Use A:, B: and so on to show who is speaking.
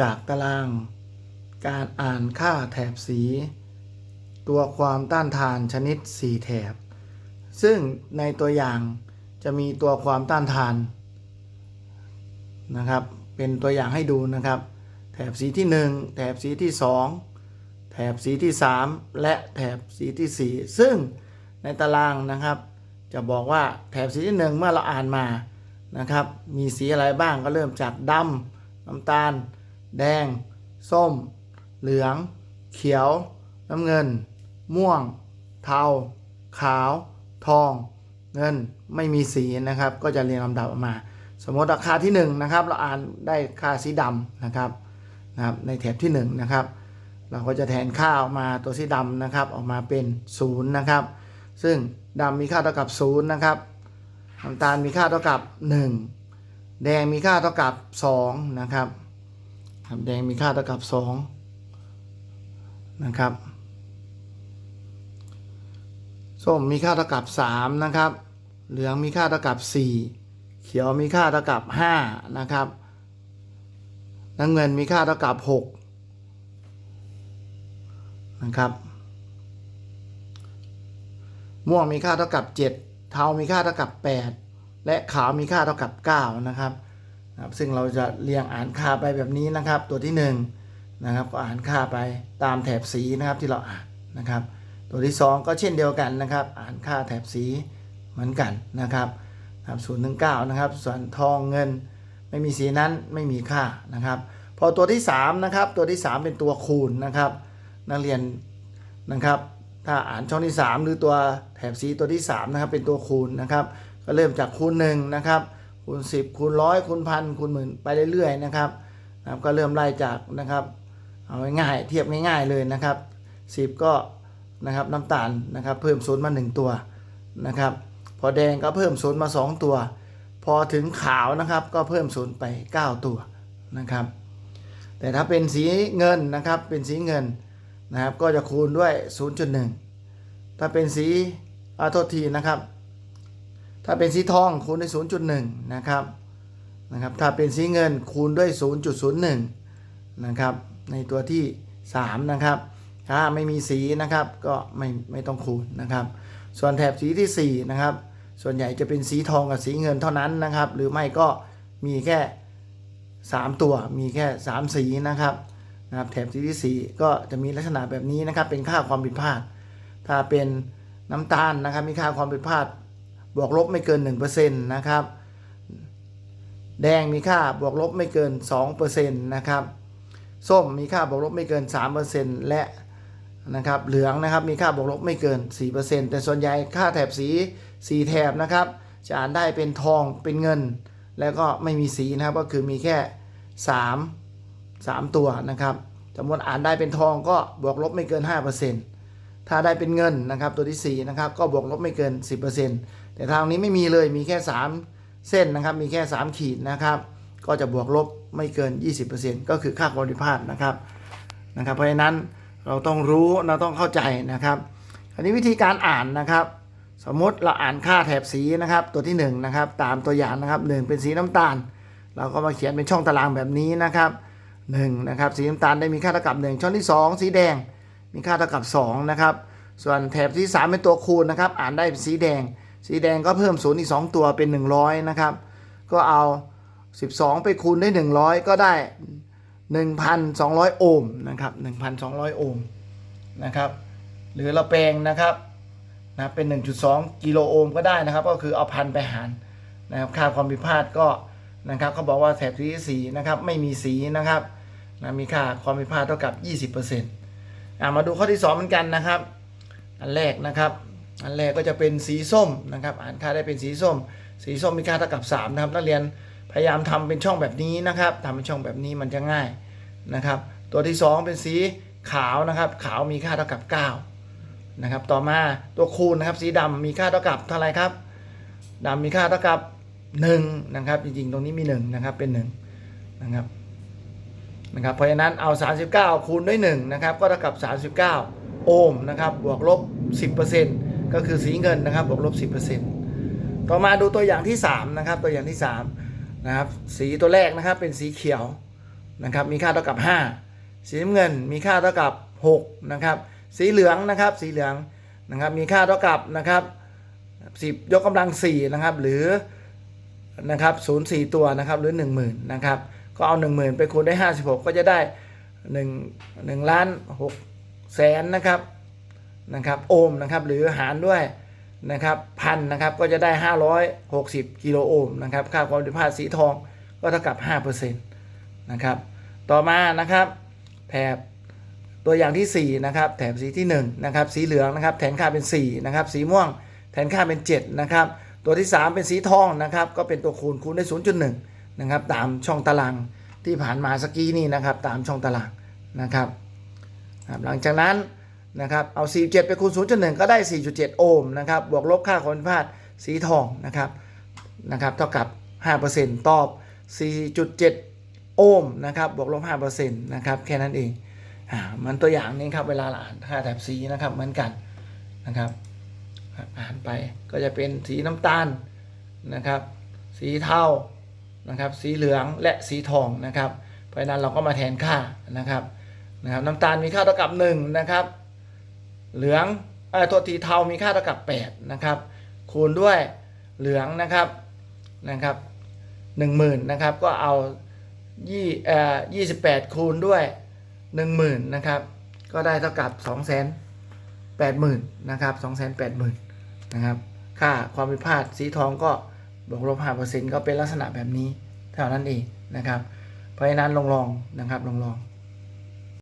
A: จากตาราง การอ่านค่าแถบสี ตัวความต้านทานชนิด 4 แถบ ซึ่งในตัวอย่างจะมีตัวความต้านทานนะครับ เป็นตัวอย่างให้ดูนะครับ แถบสีที่ 1 แถบสีที่ 2 แถบสีที่ 3 และแถบสีที่ 4 ซึ่งในตารางนะครับ จะบอกว่าแถบสีที่ 1 เมื่อเราอ่านมานะครับ มีสีอะไรบ้างก็เริ่มจากดำน้ำตาล แดง ส้ม เหลือง เขียว น้ำเงิน ม่วง เทา ขาว ทอง เงิน ไม่มีสีนะครับ ก็จะเรียงลำดับออกมา สมมติราคาที่1นะครับ เราอ่านได้ค่าสีดำนะครับนะครับในแถบที่1นะครับเราก็จะแทนค่าออกมาตัวสีดำนะครับออกมาเป็น0นะครับซึ่งดำมีค่าเท่ากับ0นะครับน้ำตาลมีค่าเท่ากับ 1 แดงมีค่าเท่ากับ2นะครับ ครับแดงมีค่าเท่ากับ2นะครับส้มมีค่าเท่ากับ3นะครับ เหลืองมีค่าเท่ากับ 4 เขียวมีค่าเท่ากับ5นะครับน้ำเงินมีค่าเท่ากับ6นะครับ ม่วงมีค่าเท่ากับ 7 เทามีค่าเท่ากับ 8 และขาวมีค่าเท่ากับ 9 นะครับ นะครับซึ่งเราจะเรียงอ่านค่าไปแบบนี้นะครับ ตัวที่1นนะครับก็อ่านค่าไปตามแถบสีนะครับที่เราอ่านนะครับ ตัวที่ 2 ก็เช่นเดียวกันนะครับ อ่านค่าแถบสีเหมือนกันนะครับครับศูนย์ถึงเก้านะครับ ส่วนทองเงินไม่มีสีนั้นไม่มีค่านะครับ พอตัวที่3นะครับตัวที่ 3 เป็นตัวคูณนะครับ นักเรียนนะครับ ถ้าอ่านช่องที่ 3 หรือตัวแถบสีตัวที่3นะครับเป็นตัวคูณนะครับ ก็เริ่มจากคูณ1นะครับ คูณ10คูณร้อยคูณพันคูณหมื่นไปเรื่อยๆนะครับนะครับ ก็เริ่มไล่จากนะครับเอาง่ายๆเทียบง่าย ๆเลยนะครับ10 ก็นะครับน้ำตาลนะครับเพิ่มศูนย์มา 1 ตัวนะครับ พอแดงก็เพิ่มศูนย์มา 2 ตัว พอถึงขาวนะครับก็เพิ่มศูนย์ไป 9 ตัวนะครับ แต่ถ้าเป็นสีเงินนะครับเป็นสีเงินนะครับก็จะคูณด้วย 0.1 ถ้าเป็นสีอาโทษทีนะครับ ถ้าเป็นสีทองคูณด้วย 0.1 นะครับนะครับ ถ้าเป็นสีเงินคูณด้วย 0.01 นะครับ ในตัวที่ 3 นะครับ ถ้าไม่มีสีนะครับก็ไม่ไม่ต้องคูณนะครับ ส่วนแถบสีที่ 4 นะครับ ส่วนใหญ่จะเป็นสีทองกับสีเงินเท่านั้นนะครับ หรือไม่ก็มีแค่ 3 ตัว มีแค่ 3 สีนะครับนะครับ แถบสีที่ 4 ก็จะมีลักษณะแบบนี้นะครับ เป็นค่าความผิดพลาด ถ้าเป็นน้ำตาลนะครับ มีค่าความผิดพลาด บวกลบไม่เกิน 1%นะครับ แดงมีค่าบวกลบไม่เกิน 2%นะครับ ส้มมีค่าบวกลบไม่เกิน 3%และนะครับ เหลืองนะครับมีค่าบวกลบไม่เกิน 4%แต่ส่วนใหญ่ค่าแถบสี 4 แถบนะครับ จะอ่านได้เป็นทองเป็นเงิน แล้วก็ไม่มีสีนะครับ ก็คือมีแค่ 3 3 ตัวนะครับจำนวนอ่านได้เป็นทองก็บวกลบไม่เกิน 5% ถ้าได้เป็นเงินนะครับตัวที่4นะครับก็บวกลบไม่เกิน 10%แต่ทางนี้ไม่มีเลยมีแค่ 3 เส้นนะครับมีแค่ 3 ขีดนะครับ ก็จะบวกลบไม่เกิน 20%ก็คือค่าความผิดพลาดนะครับนะครับเพราะฉะนั้นเราต้องรู้เราต้องเข้าใจนะครับอันนี้วิธีการอ่านนะครับ สมมติเราอ่านค่าแถบสีนะครับ ตัวที่1นะครับตามตัวอย่างนะครับ 1 เป็นสีน้ำตาล เราก็มาเขียนเป็นช่องตารางแบบนี้นะครับ1นะครับสีน้ำตาลได้มีค่าเท่ากับ 1 ช่องที่ 2 สีแดง มีค่าเท่ากับ 2 นะครับ ส่วนแถบที่ 3 เป็นตัวคูณนะครับ อ่านได้เป็นสีแดง สีแดงก็เพิ่มศูนย์อีก 2 ตัวเป็น 100 นะครับ ก็เอา 12 ไปคูณได้ 100 ก็ได้ 1,200 โอห์มนะครับ 1,200 โอห์มนะครับ หรือเราแปลงนะครับนะเป็น 1.2 กิโลโอห์มก็ได้นะครับ ก็คือเอาพันไปหารนะครับ ค่าความผิดพลาดก็นะครับเขาบอกว่าแถบที่สีนะครับไม่มีสีนะครับนะมีค่าความผิดพลาดเท่ากับ 20%อะ มาดูข้อที่2เหมือนกันนะครับ อันแรกนะครับ อันแรกก็จะเป็นสีส้มนะครับ อ่านค่าได้เป็นสีส้ม สีส้มมีค่าเท่ากับ 3 นะครับ นักเรียนพยายามทำเป็นช่องแบบนี้นะครับทำเป็นช่องแบบนี้มันจะง่ายนะครับ ตัวที่ 2 เป็นสีขาวนะครับ ขาวมีค่าเท่ากับ 9 นะครับ ต่อมาตัวคูณนะครับ สีดำมีค่าเท่ากับเท่าไรครับดำมีค่าเท่ากับ1นะครับ จริงๆ ตรงนี้มี1นะครับ เป็น1นะครับ นะครับเพราะฉะนั้นเอา 39 คูณด้วย1นะครับก็เท่ากับ 39 โอห์มนะครับบวกลบ 10%ก็คือสีเงินนะครับบวกลบ 10%ต่อมาดูตัวอย่างที่3นะครับตัวอย่างที่3นะครับสีตัวแรกนะครับเป็นสีเขียวนะครับมีค่าเท่ากับ 5 สีน้ำเงินมีค่าเท่ากับ6นะครับสีเหลืองนะครับสีเหลืองนะครับมีค่าเท่ากับนะครับ10 ยกกำลัง4นะครับหรือนะครับ0 4 ตัวนะครับหรือ 10,000นะครับ ก็เอา 10,000 ไปคูณได้ 56 ก็จะได้1 1ล้าน6แสนนะครับนะครับโอห์มนะครับหรือหารด้วยนะครับพันนะครับก็จะได้ 560 กิโลโอห์มนะครับค่าความถี่พาดสีทองก็เท่ากับ5%นะครับต่อมานะครับแถบตัวอย่างที่ 4 นะครับ แถบสีที่1นะครับสีเหลืองนะครับแทนค่าเป็น 4 นะครับ สีม่วงแทนค่าเป็น 7 นะครับ ตัวที่ 3 เป็นสีทองนะครับ ก็เป็นตัวคูณคูณได้ 0.1 นะครับตามช่องตารางที่ผ่านมาสกี้นี่นะครับตามช่องตารางนะครับหลังจากนั้นนะครับเอา 47 ไปคูณ 0.1 ก็ได้ 4.7 โอห์มนะครับบวกลบค่าความผิดพลาดสีทองนะครับนะครับเท่ากับ 5%ตอบ 4.7 โอห์มนะครับบวกลบ5%นะครับแค่นั้นเองอ่ามันตัวอย่างนี้ครับเวลาอ่านค่าแถบสีนะครับเหมือนกันนะครับอ่านไปก็จะเป็นสีน้ำตาลนะครับสีเทา นะครับสีเหลืองและสีทองนะครับ เพราะฉะนั้นเราก็มาแทนค่านะครับนะครับน้ำตาลมีค่าเท่ากับ1นะครับเหลืองเอ่อตัวทีเทามีค่าเท่ากับ8นะครับคูณด้วยเหลืองนะครับนะครับ10,000นะครับก็เอายี่เอ่อ28คูณด้วย10,000นะครับก็ได้เท่ากับ280,000นนะครับ280,000นะครับค่าความผิดพลาดสีทองก็ บวกลบ5%ก็เป็นลักษณะแบบนี้เท่านั้นเองนะครับ เพราะฉะนั้นลองลองๆนะครับลองลองๆ